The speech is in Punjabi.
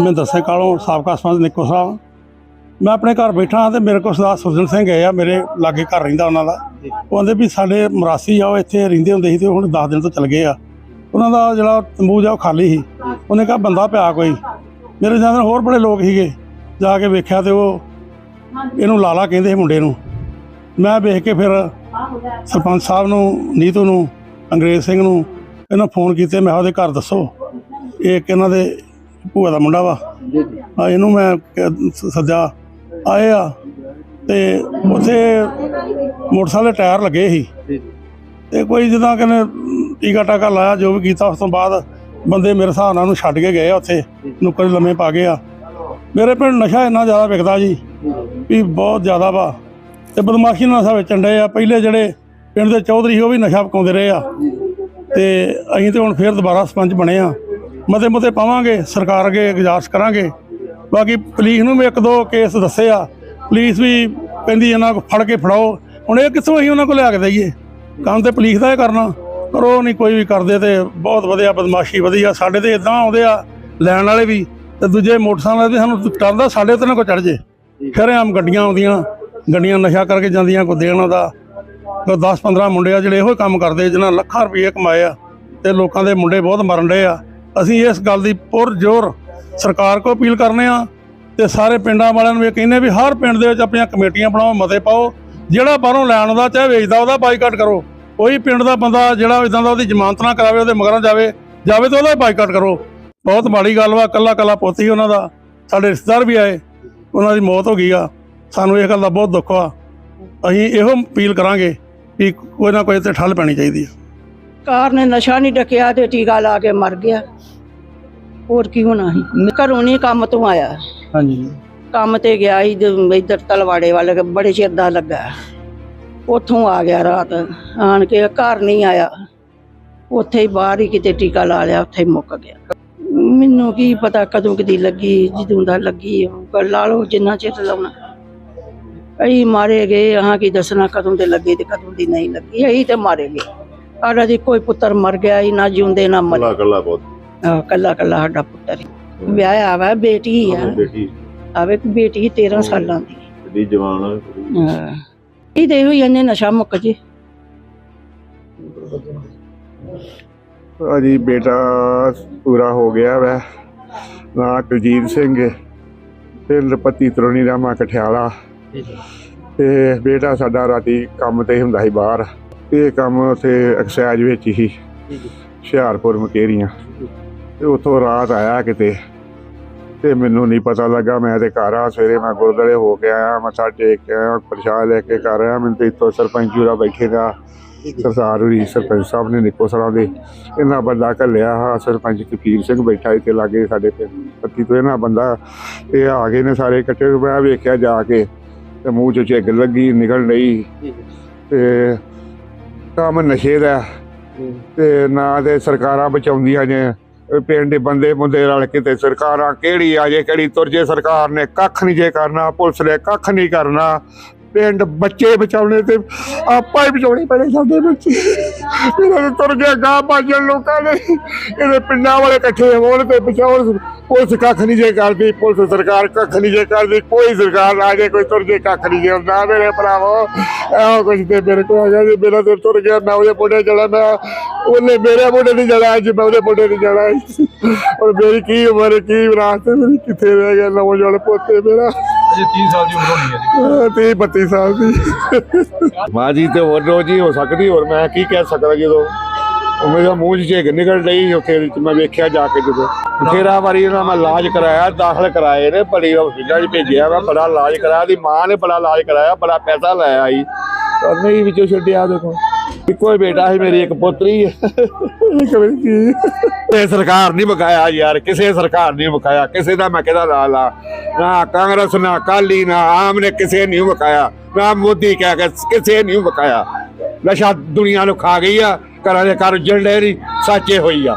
ਮੈਂ ਦੱਸੇ ਕਾਲੋਂ ਸਾਬਕਾ ਸਰਪੰਚ ਨਿੱਕੋ ਸਾਹਿਬ। ਮੈਂ ਆਪਣੇ ਘਰ ਬੈਠਾ ਹਾਂ ਤੇ ਮੇਰੇ ਕੋਲ ਸਰਦਾਰ ਸੁਰਜਨ ਸਿੰਘ ਗਏ ਆ, ਮੇਰੇ ਲਾਗੇ ਘਰ ਰਹਿੰਦਾ ਉਹਨਾਂ ਦਾ। ਉਹ ਕਹਿੰਦੇ ਵੀ ਸਾਡੇ ਮਰਾਸੀ ਆ, ਉਹ ਇੱਥੇ ਰਹਿੰਦੇ ਹੁੰਦੇ ਸੀ ਤੇ ਹੁਣ 10 ਦਿਨ ਤੋਂ ਚਲ ਗਏ ਆ। ਉਹਨਾਂ ਦਾ ਜਿਹੜਾ ਤੰਬੂ ਜਾ ਉਹ ਖਾਲੀ ਸੀ। ਉਹਨੇ ਕਿਹਾ ਬੰਦਾ ਪਿਆ ਕੋਈ। ਮੇਰੇ ਜਾਂਦੇ ਹੋਰ ਬੜੇ ਲੋਕ ਸੀਗੇ। ਜਾ ਕੇ ਵੇਖਿਆ ਤੇ ਉਹ ਇਹਨੂੰ ਲਾਲਾ ਕਹਿੰਦੇ ਸੀ ਮੁੰਡੇ ਨੂੰ। ਮੈਂ ਵੇਖ ਕੇ ਫਿਰ ਸਰਪੰਚ ਸਾਹਿਬ ਨੂੰ, ਨੀਤੂ ਨੂੰ, ਅੰਗਰੇਜ਼ ਸਿੰਘ ਨੂੰ, ਇਹਨਾਂ ਫੋਨ ਕੀਤੇ। ਮੈਂ ਕਿਹਾ ਉਹਦੇ ਘਰ ਦੱਸੋ। ਇਹ ਇੱਕ ਇਹਨਾਂ ਦੇ ਭੂਆ ਦਾ ਮੁੰਡਾ ਵਾ। ਆ ਇਹਨੂੰ ਮੈਂ ਕ- ਆਏ ਆ ਤੇ ਉੱਥੇ ਮੋਟਰਸਾਈਕਲ ਦੇ ਟਾਇਰ ਲੱਗੇ ਸੀ। ਤੇ ਕੋਈ ਜਿੱਦਾਂ ਕਹਿੰਦੇ ਟੀਕਾ ਟਾਕਾ ਲਾਇਆ ਜੋ ਵੀ ਕੀਤਾ ਉਸ ਤੋਂ ਬਾਅਦ ਬੰਦੇ ਮੇਰੇ ਹਿਸਾਬ ਨਾਲ ਉਹਨੂੰ ਛੱਡ ਕੇ ਗਏ ਆ ਉੱਥੇ ਨੁੱਕਰ 'ਚ ਲੰਮੇ ਪਾ ਗਏ ਆ। ਮੇਰੇ ਪਿੰਡ ਨਸ਼ਾ ਇੰਨਾ ਜ਼ਿਆਦਾ ਵਿਕਦਾ ਜੀ ਵੀ ਬਹੁਤ ਜ਼ਿਆਦਾ ਵਾ। ਤੇ ਬਦਮਾਸ਼ੀ ਨਾਲ ਸਭ ਚੰਡੇ ਆ। ਪਹਿਲੇ ਜਿਹੜੇ ਪਿੰਡ ਦੇ ਚੌਧਰੀ ਸੀ ਉਹ ਵੀ ਨਸ਼ਾ ਪਕਾਉਂਦੇ ਰਹੇ ਆ। ਤੇ ਅਸੀਂ ਤੇ ਹੁਣ ਫੇਰ ਦੁਬਾਰਾ ਸਰਪੰਚ ਬਣੇ ਆ। ਮਤੇ ਮਤੇ ਪਾਵਾਂਗੇ, ਸਰਕਾਰ ਅੱਗੇ ਗੁਜ਼ਾਰਿਸ਼ ਕਰਾਂਗੇ। ਬਾਕੀ ਪੁਲਿਸ ਨੂੰ ਵੀ ਇੱਕ ਦੋ ਕੇਸ ਦੱਸੇ ਆ। ਪੁਲਿਸ ਵੀ ਕਹਿੰਦੀ ਇਹਨਾਂ ਕੋ ਫੜ ਕੇ ਫੜਾਓ। ਹੁਣ ਇਹ ਕਿੱਥੋਂ ਅਸੀਂ ਉਹਨਾਂ ਕੋਲ ਲਿਆ ਕੇ ਦਈਏ? ਕੰਮ ਤੇ ਪੁਲਿਸ ਦਾ ਹੀ ਕਰਨਾ। ਪਰ ਉਹ ਨਹੀਂ ਕੋਈ ਵੀ ਕਰਦੇ ਤੇ ਬਹੁਤ ਵਧੀਆ, ਬਦਮਾਸ਼ੀ ਵਧੀਆ। ਸਾਡੇ ਤੇ ਇਦਾਂ ਆਉਂਦੇ ਆ, ਲੈਣ ਵਾਲੇ ਵੀ। ਤੇ ਦੂਜੇ ਮੋਟਰਸਾਈਕਲ ਵੀ ਸਾਨੂੰ ਡਰਦਾ ਸਾਡੇ ਤੇ ਨਾ ਕੋ ਚੜ ਜੇ। ਫਿਰ ਆਮ ਗੱਡੀਆਂ ਆਉਂਦੀਆਂ, ਗੱਡੀਆਂ ਨਸ਼ਾ ਕਰਕੇ ਜਾਂਦੀਆਂ ਕੋ ਦੇਣ ਦਾ ਕੋ 10 15 ਮੁੰਡੇ ਆ ਜਿਹੜੇ ਇਹੋ ਹੀ ਕੰਮ ਕਰਦੇ ਜਿਨ੍ਹਾਂ ਲੱਖਾਂ ਰੁਪਏ ਕਮਾਏ ਆ। ਤੇ ਲੋਕਾਂ ਦੇ ਮੁੰਡੇ ਬਹੁਤ ਮਰਨ ਡਏ ਆ। ਅਸੀਂ ਇਸ ਗੱਲ ਦੀ ਪੁਰ ਜ਼ੋਰ ਸਰਕਾਰ ਕੋ ਅਪੀਲ ਕਰਨੇ ਆ ਤੇ ਸਾਰੇ ਪਿੰਡਾਂ ਵਾਲਿਆਂ ਨੂੰ ਇਹ ਕਹਿੰਦੇ ਵੀ ਹਰ ਪਿੰਡ ਦੇ ਵਿੱਚ ਆਪਣੀਆਂ ਕਮੇਟੀਆਂ ਬਣਾਓ, ਮਤੇ ਪਾਓ। ਜਿਹੜਾ ਬਾਹਰੋਂ ਲੈਣ ਦਾ ਚਾਹੇ ਵੇਚਦਾ, ਉਹਦਾ ਬਾਈਕਾਟ ਕਰੋ। ਕੋਈ ਪਿੰਡ ਦਾ ਬੰਦਾ ਜਿਹੜਾ ਇਦਾਂ ਦਾ ਉਹਦੀ ਜ਼ਮਾਨਤ ਨਾ ਕਰਾਵੇ, ਉਹਦੇ ਮਗਰਾਂ ਜਾਵੇ ਜਾਵੇ ਤਾਂ ਉਹਦਾ ਬਾਈਕਾਟ ਕਰੋ। ਬਹੁਤ ਮਾੜੀ ਗੱਲ ਵਾ ਕੱਲਾ ਕੱਲਾ ਪੋਤੀ ਉਹਨਾਂ ਦਾ। ਸਾਡੇ ਰਿਸ਼ਤੇਦਾਰ ਵੀ ਆਏ, ਉਹਨਾਂ ਦੀ ਮੌਤ ਹੋ ਗਈ ਆ। ਸਾਨੂੰ ਇਹ ਗੱਲ ਦਾ ਬਹੁਤ ਦੁੱਖ ਆ। ਅਸੀਂ ਇਹੋ ਅਪੀਲ ਕਰਾਂਗੇ ਕਿ ਕੋਈ ਨਾ ਕੋਈ ਤੇ ਠੱਲ ਪੈਣੀ ਚਾਹੀਦੀ ਹੈ ਕਾਰ ਨੇ ਨਸ਼ਾ ਨਹੀਂ ਡਕਿਆ ਤੇ ਟੀਕਾ ਲਾ ਕੇ ਮਰ ਗਿਆ। ਹੋਰ ਕੀ ਹੋਣਾ ਸੀ? ਘਰੋਂ ਨਹੀਂ ਕੰਮ ਤੋਂ ਆਇਆ। ਹਾਂਜੀ। ਕੰਮ ਤੇ ਗਿਆ ਸੀ ਤੇ ਇੱਧਰ ਤਲਵਾੜੇ ਵਾਲੇ ਬੜੇ ਚਿਰ ਦਾ ਲੱਗਾ। ਉੱਥੋਂ ਆ ਗਿਆ ਰਾਤ। ਆਣ ਕੇ ਘਰ ਨਹੀਂ ਆਇਆ। ਉੱਥੇ ਹੀ ਬਾਹਰ ਹੀ ਕਿਤੇ ਟੀਕਾ ਲਾ ਲਿਆ ਉੱਥੇ ਹੀ ਮੁੱਕ ਗਿਆ। ਮੈਨੂੰ ਕੀ ਪਤਾ ਕਦੋਂ ਕਦੀ ਲੱਗੀ ਜਦੋਂ ਦਾ ਲੱਗੀ ਲਾ ਲਓ ਜਿੰਨਾ ਚਿਰ ਲਾਉਣਾ। ਅਈ ਮਾਰੇ ਗਏ ਆਹਾਂ ਕੀ ਦੱਸਣਾ ਕਦੋਂ ਦੇ ਲੱਗੇ ਤੇ ਕਦੋਂ ਦੀ ਨਹੀਂ ਲੱਗੀ। ਅਈ ਤੇ ਮਾਰੇ ਗਏ। ਸਾਡਾ ਦੀ ਕੋਈ ਪੁੱਤਰ ਮਰ ਗਿਆ ਹੀ ਨਾ ਜਿਉਂਦੇ ਨਾ ਮਰੇ। ਕੱਲਾ ਕੱਲਾ ਬਹੁਤ। ਕੱਲਾ ਕੱਲਾ ਸਾਡਾ ਪੁੱਤਰ ਹੀ। ਵਿਆਹਿਆ ਵਾ ਬੇਟੀ ਆ। ਬੇਟੀ। ਆਵੇ ਇੱਕ ਬੇਟੀ 13 ਸਾਲਾਂ ਦੀ। ਦੀ ਜਵਾਨ ਆ, ਹਾਂ। ਇਹ ਦੇ ਹੋਈ ਇਹਨੇ ਨਸ਼ਾ ਮੁੱਕ ਜੇ। ਅਜੀ ਬੇਟਾ ਪੂਰਾ ਹੋ ਗਿਆ ਵੈ। ਨਾ ਕੁਲਜੀਤ ਸਿੰਘ ਹੈ, ਪਿੰਡ ਪੱਤੀ ਤਰੋਣੀ ਰਾਮਾ ਕਠਿਆਲਾ ਤੇ ਬੇਟਾ ਸਾਡਾ ਰਾਤੀ ਕੰਮ ਤੇ ਹੁੰਦਾ ਸੀ ਬਾਹਰ। ਇਹ ਕੰਮ ਉੱਥੇ ਐਕਸਾਈਜ਼ ਵਿੱਚ ਹੀ ਹੁਸ਼ਿਆਰਪੁਰ ਮਕੇਰੀਆਂ। ਤੇ ਉੱਥੋਂ ਰਾਤ ਆਇਆ ਕਿਤੇ ਤੇ ਮੈਨੂੰ ਨਹੀਂ ਪਤਾ ਲੱਗਾ ਮੈਂ ਤੇ ਘਰ ਆ ਸਵੇਰੇ ਮੈਂ ਗੁਰਦੁਆਰੇ ਹੋ ਕੇ ਆਇਆ ਮੱਥਾ ਟੇਕ ਕੇ ਆਇਆ ਪ੍ਰਸ਼ਾਦ ਲੈ ਕੇ ਘਰ ਆਇਆ ਮੈਨੂੰ ਤੇ ਇੱਥੋਂ ਸਰਪੰਚ ਜੂਰਾ ਬੈਠੇ ਦਾ ਸਰਦਾਰ ਹੋਰੀ ਸਰਪੰਚ ਸਾਹਿਬ ਨੇ ਨਿੱਕੋ ਸਰਾਂ ਦੇ ਇਹਨਾਂ ਬੰਦਾ ਘੱਲਿਆ ਹਾਂ ਸਰਪੰਚ ਕਪੀਰ ਸਿੰਘ ਬੈਠਾ ਇੱਥੇ ਲਾਗੇ ਸਾਡੇ ਪਿੰਡ ਪੱਤੀ ਤੋਂ ਇਹਨਾਂ ਬੰਦਾ ਇਹ ਆ ਗਏ ਨੇ ਸਾਰੇ ਇਕੱਠੇ ਮੈਂ ਵੇਖਿਆ ਜਾ ਕੇ ਤੇ ਮੂੰਹ ਚ ਝਿੱਗ ਲੱਗੀ ਨਿਕਲ ਰਹੀ ਤੇ ਕੰਮ ਨਸ਼ੇ ਦਾ ਤੇ ਨਾ ਤੇ ਸਰਕਾਰਾਂ ਬਚਾਉਂਦੀਆਂ ਨੇ ਪਿੰਡ ਦੇ ਬੰਦੇ ਬੰਦੇ ਰਲ ਕੇ ਤੇ ਸਰਕਾਰਾਂ ਕਿਹੜੀ ਆ ਜੇ ਕਿਹੜੀ ਤੁਰ ਜੇ। ਸਰਕਾਰ ਨੇ ਕੱਖ ਨਹੀਂ ਜੇ ਕਰਨਾ ਪੁਲਿਸ ਨੇ ਕੱਖ ਨਹੀਂ ਕਰਨਾ। ਪਿੰਡ ਬੱਚੇ ਬਚਾਉਣੇ ਤੇ ਆਪਾਂ ਹੀ ਬਚਾਉਣੇ ਪੈਣੇ ਸਾਡੇ ਬੱਚੇ। ਇਹਨਾਂ ਤੁਰ ਗਿਆ ਗਾਂ ਭਾਜਣ ਲੋਕਾਂ ਨੇ। ਇਹਦੇ ਪਿੰਡਾਂ ਵਾਲੇ ਇਕੱਠੇ ਹੋਣ ਤੇ ਬਚਾਉਣ ਪੁਲਿਸ ਕੱਖ ਨਹੀਂ ਜੇ ਕਰਦੀ, ਪੁਲਿਸ ਸਰਕਾਰ ਕੱਖ ਨਹੀਂ ਜੇ ਕਰਦੀ, ਕੋਈ ਸਰਕਾਰ ਆ ਜੇ, ਕੋਈ ਤੁਰ ਜੇ, ਕੱਖ ਨਹੀਂ ਜੇ ਹੁੰਦਾ। ਮੇਰੇ ਭਰਾਵੋ, ਇਹੋ ਕੁਝ ਤੇ ਮੇਰੇ ਕੋਲ ਆ ਗਿਆ ਜੀ। ਮੇਰਾ ਤੇ ਤੁਰ ਗਿਆ, ਮੈਂ ਉਹਦੇ ਮੋਢੇ ਚੜਾ ਮੈਂ ਉਹਨੇ ਮੇਰੇ ਮੋਢੇ ਨਹੀਂ ਚੜਾ ਅੱਜ ਮੈਂ ਉਹਦੇ ਮੋਢੇ ਨਹੀਂ ਚੜਾ ਔਰ ਮੇਰੀ ਕੀ ਉਮਰ, ਕੀ ਵਿਰਾਸਤ ਮੇਰੀ ਕਿੱਥੇ ਰਹਿ ਗਿਆ ਨੌਜਵਾਨ ਪੋਤੇ ਮੇਰਾ? ਅਜੇ 30 ਸਾਲ ਦੀ ਉਮਰ ਹੋਣੀ ਹੈ ਜੀ। ਤੀਹ 32 ਸਾਲ ਦੀ। ਮਾਂ ਜੀ ਤੇ ਹੋਰ ਰੋਜ਼ ਹੀ ਹੋ ਸਕਦੀ ਹੋਰ ਮੈਂ ਕੀ ਕਹਿ ਸਕਦਾ ਜਦੋਂ ਉਹ ਮੇਰੇ ਮੂੰਹ 'ਚ ਝੇਗ ਨਿਕਲ ਰਹੀ ਉੱਥੇ ਵਿੱਚ ਮੈਂ ਵੇਖਿਆ ਜਾ ਕੇ ਜਦੋਂ। ਤੇਰਾ ਵਾਰੀ ਉਹਨਾਂ ਮੈਂ ਇਲਾਜ ਕਰਾਇਆ ਦਾਖਲ ਕਰਾਏ ਨੇ ਬੜੀ ਹਸਪੀਟਲ 'ਚ ਭੇਜਿਆ ਮੈਂ ਬੜਾ ਇਲਾਜ ਕਰਾਇਆ ਦੀ ਮਾਂ ਨੇ ਬੜਾ ਇਲਾਜ ਕਰਾਇਆ ਬੜਾ ਪੈਸਾ ਲਾਇਆ ਸੀ ਪਰ ਨਹੀਂ ਵਿੱਚੋਂ ਛੱਡਿਆ ਦੇਖੋ ਇੱਕੋ ਹੀ ਬੇਟਾ ਸੀ ਮੇਰੀ ਇੱਕ ਪੁੱਤਰੀ ਹੈ। ਕਬਰ ਕੀ ਇਹ ਸਰਕਾਰ ਨਹੀਂ ਬਕਾਇਆ ਯਾਰ, ਕਿਸੇ ਸਰਕਾਰ ਨਹੀਂ ਬਕਾਇਆ ਕਿਸੇ ਦਾ ਮੈਂ ਕਿਹਦਾ ਲਾ ਲਾ ਨਾ ਕਾਂਗਰਸ, ਨਾ ਕਾਲੀ ਨਾ ਆਮ ਨੇ ਕਿਸੇ ਨਹੀਂ ਬਕਾਇਆ ਨਾ ਮੋਦੀ ਕਹਿ ਕੇ ਕਿਸੇ ਨਹੀਂ ਬਕਾਇਆ ਨਸ਼ਾ ਦੁਨੀਆ ਨੂੰ ਖਾ ਗਈ ਆ, ਘਰਾਂ ਦੇ ਘਰ ਜਲਦੇ ਨਹੀਂ ਸਾਚੇ ਹੋਈ ਆ।